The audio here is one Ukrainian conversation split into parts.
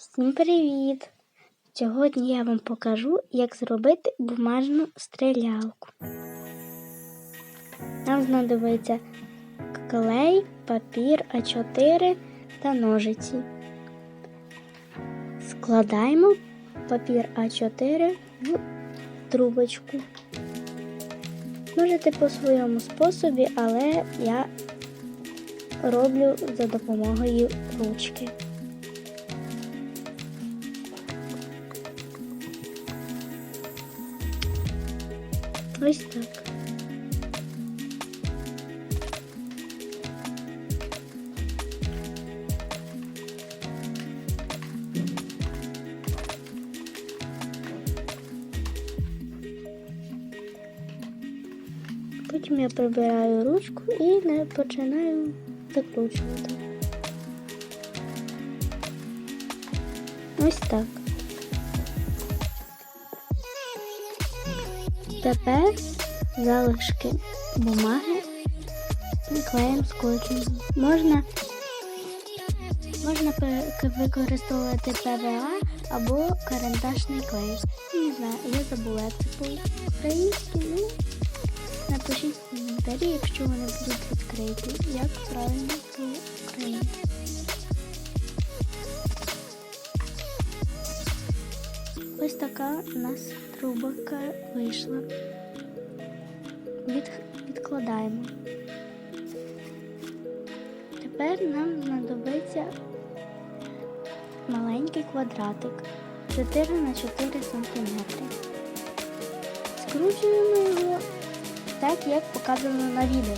Всім привіт! Сьогодні я вам покажу, як зробити бумажну стрілялку. Нам знадобиться клей, папір А4 та ножиці. Складаємо папір А4 в трубочку. Можете по своєму способі, але я роблю за допомогою ручки. Ось так. Потім я прибираю ручку і починаю закручувати. Ось так. Тепер залишки бумаги клеєм скотчем. Можна, можна використовувати ПВА або карандашний клей. Не знаю, я забула, як це по-українськи. Ну, напишіть в коментарі, якщо вони будуть відкриті, як правильно по-українськи. Ось така у нас трубка вийшла. Від, відкладаємо. Тепер нам знадобиться маленький квадратик 4 на 4 см. Скручуємо його так, як показано на відео.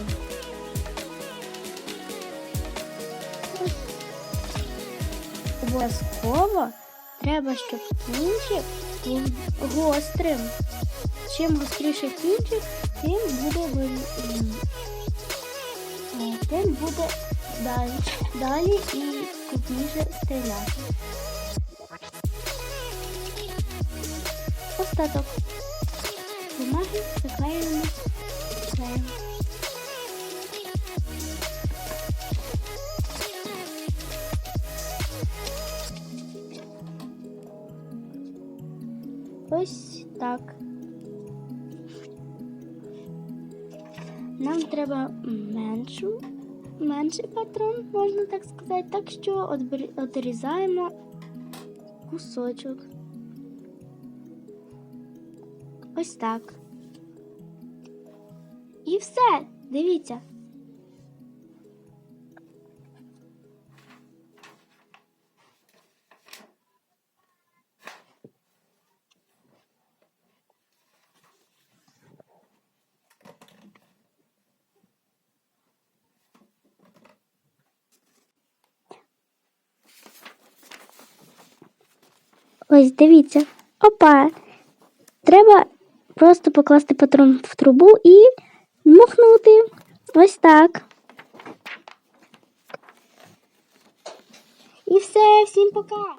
Обов'язково треба, щоб кінчик був гострим. Чим гостріше кінчик, тим буде е, тим буде далі, далі і крупніше стріляти. Остаток бумаги приклеюємо Ось так. Нам треба меншу, менший патрон, можна так сказати. Так що отрізаємо кусочок. Ось так. І все, дивіться. Ось дивіться. Опа. Треба просто покласти патрон в трубу і дмухнути. Ось так. І все, всім пока.